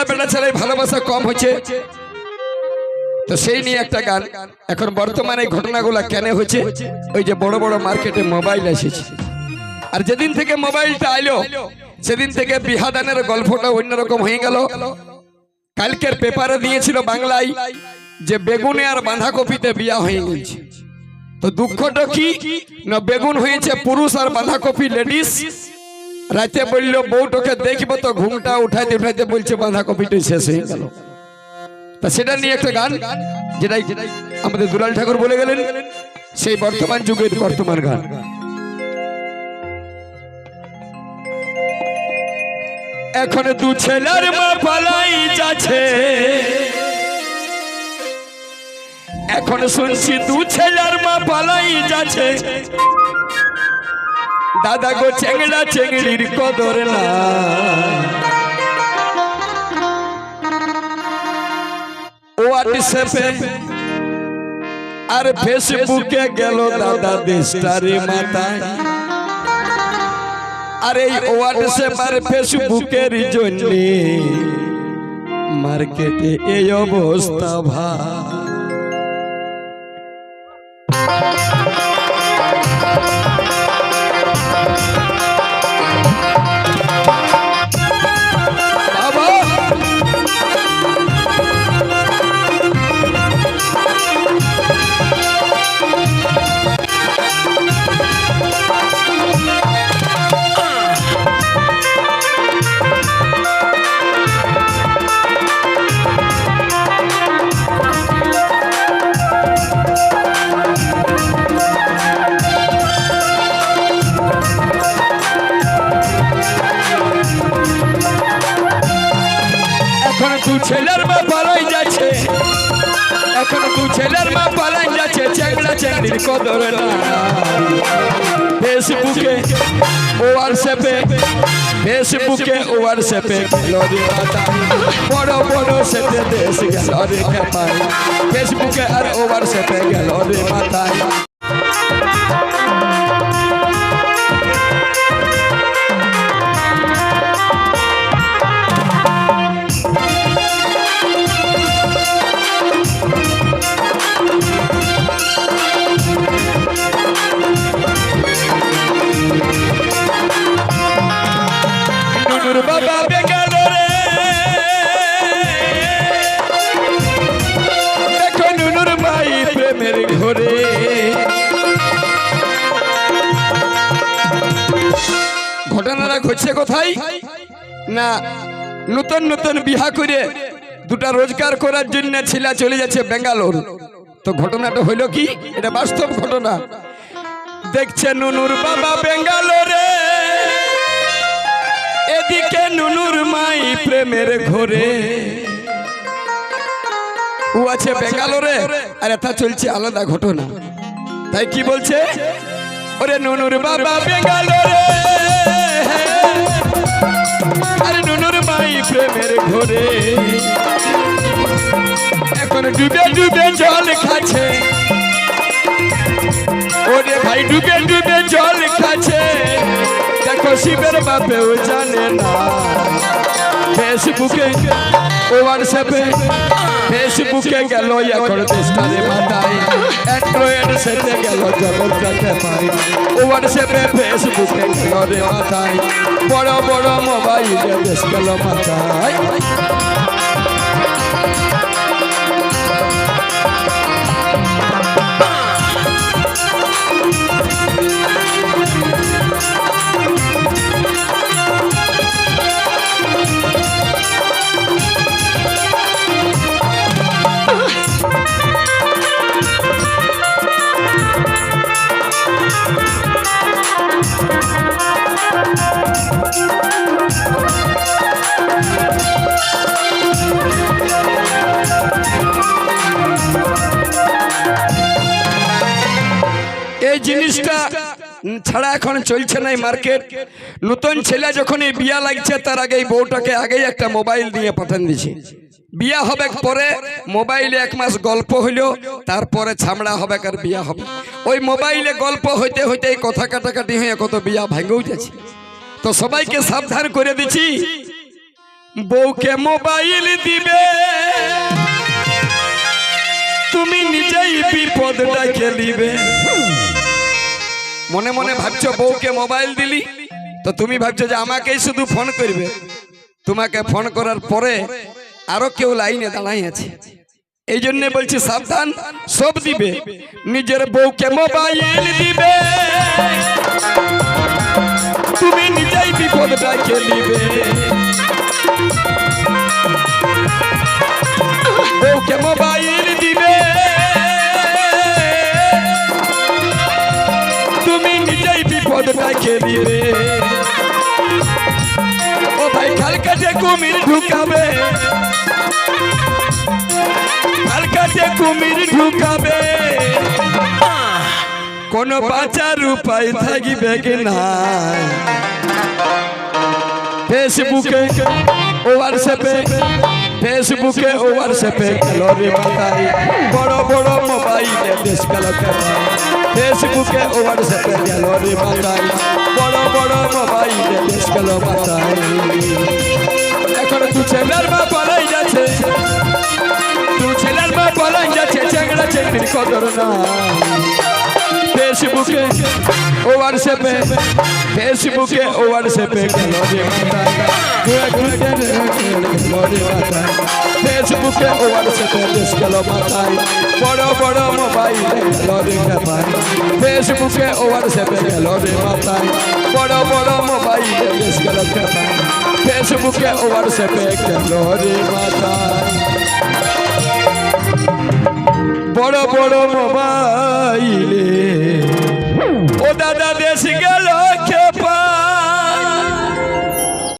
ছেলে বেটা ছেলে ভালোবাসা কম হচ্ছে। তো সেই নিয়ে একটা গান। এখন বর্তমানে এই ঘটনাগুলো কেন হচ্ছে ওই যে বড় বড় মার্কেটে মোবাইল এসেছে। আর যেদিন থেকে মোবাইলটা আইলো, সেদিন থেকে বিহাদানের গল্পটা অন্যরকম হয়ে গেল। কালকের পেপারে দিয়েছিল বাংলায় যে বেগুনে আর বাঁধাকপিতে বিয়া হয়ে গেছে। তো দুঃখটা কি? না বেগুন হয়েছে পুরুষ আর বাঁধাকপি লেডিস। রাতে বলল, বউটাকে দেখব তো ঘুমটা উঠাইতে উঠাইতে বলছে, বাঁধাকপিটা শেষ হয়ে গেল। তা সেটা নিয়ে একটা গান, যেটাই আমাদের দুলাল ঠাকুর বলে গেলেন, সেই বর্তমান যুগের বর্তমান গান। এখন দু ছেলের মা পালাই যাচ্ছে। এখন শুনছি দু ছেলের মা পালাই যাচ্ছে। দাদা গো চেংড়া চেংড়ির কদর না। হোয়াটসঅ্যাপে আর ফেসবুকে গেল দাদা দেশটারে মাথায়। আর এই হোয়াটসঅ্যাপ আর ফেসবুকের জন্য মার্কেটে এই অবস্থা ভাই। দু ছেলের মা পালাই যাচ্ছে। এখন দু ছেলের মা পালাই যাচ্ছে চেংড়া চেংড়ির কদর ফেসবুকে হোয়াটসঅ্যাপে ফেসবুকে হোয়াটসঅ্যাপে লরি মাতা বড় বড় সেটে দেশ গেল রে ফেসবুকে আর হোয়াটসঅ্যাপে গেল রে মাথায় ঘটনাটা ঘটছে কোথায়? না, নতুন নতুন বিহা করে দুটা রোজগার করার জন্য ছেলে চলে যাচ্ছে বেঙ্গালোর। তো ঘটনাটা হইল কি? এটা বাস্তব ঘটনা। দেখছে নুনুর বাবা বেঙ্গালোরে। এদিকে নুনুর মাই প্রেমের ঘরে। ও আছে বেঙ্গালোরে আর এটা চলছে আলাদা ঘটনা। তাই কি বলছে? ওরে নুনুর বাবা বেঙ্গালোরে আরে নুনুর মাই প্রেমের ঘরে। এখন ডুবে ডুবে জল খাচ্ছে। ওরে ভাই, ডুবে ডুবে জল খাচ্ছে। শিবের বাপেও জানে না ফেসবুকে হোয়াটসঅ্যাপে ফেসবুকে গেল এখন দেশটারে মাথায় অ্যান্ড্রয়েড সেটে গেল জগৎটাকে পাই ও হোয়াটসঅ্যাপে ফেসবুকে গেল রে মাথায় বড় বড় মোবাইলে দেশ গেল মাথায় এই জিনিসটা ছাড়া এখন চলছে না মার্কেট। নতুন ছেলে যখন এই বিয়া লাগছে, তার আগে এই বউটাকে আগেই একটা মোবাইল দিয়ে পাঠান দিছে। বিয়া হবে পরে, মোবাইলে এক মাস গল্প হইল, তারপরে ছামড়া হবে আর বিয়া হবে। ওই মোবাইলে গল্প হইতে হইতে এই কথা কাটাকাটি হয়ে কত বিয়া ভাঙেও যাচ্ছে তো সবাইকে সাবধান করে দিচ্ছি বউকে মোবাইল দিবে। তুমি নিজেই বিপদ ডাকে দিবে মনে মনে ভাবছ বউকে মোবাইল দিলি? তো তুমি ভাবছ যে আমাকেই শুধু ফোন করবে। তোমাকে ফোন করার পরে আরও কেউ লাইনে দাঁড়াই আছে। এই জন্য বলছি সাবধান সব দিবে। নিজের বউকে মোবাইল দিবে। তুমি নিজেই বিপদ ডাকে দিবে বউকে মোবাইল দিবে ও ভাই খাল কাছে কুমির ঢুকাবে। খাল কাছে কুমির ঢুকাবে। কোন বাঁচার উপায় থাকিবে না? ফেসবুকে হোয়াটসঅ্যাপে ফেসবুকে হোয়াটসঅ্যাপে গেল রে মাথায় বড় বড় মোবাইলে দেশ গেল ফেসবুকে হোয়াটসঅ্যাপে গেল রে মাথায় বড় বড় মোবাইলে দেশ গেল মাথায় এখন তু ছেলের মা পালাই যাচ্ছে তু ছেলের মা পালাই যাচ্ছে চ্যাংড়া চেংড়ির কদর না ফেসবুকে ও হোয়াটসঅ্যাপে ফেসবুকে ও হোয়াটসঅ্যাপে গেল রে মাথায় দু এক মিনিটের গেল রে মাথায় ফেসবুকে ও হোয়াটসঅ্যাপে দেশ গেল মাথায় বড় বড় মোবাইল গেল রে মাথায় ফেসবুকে ও হোয়াটসঅ্যাপে গেল রে মাথায় বড় বড় মোবাইল দেশ গেল মাথায় ফেসবুকে ও হোয়াটসঅ্যাপে গেল রে মাথায় বড় বড় মোবাইলে ও দাদা দেশ গেল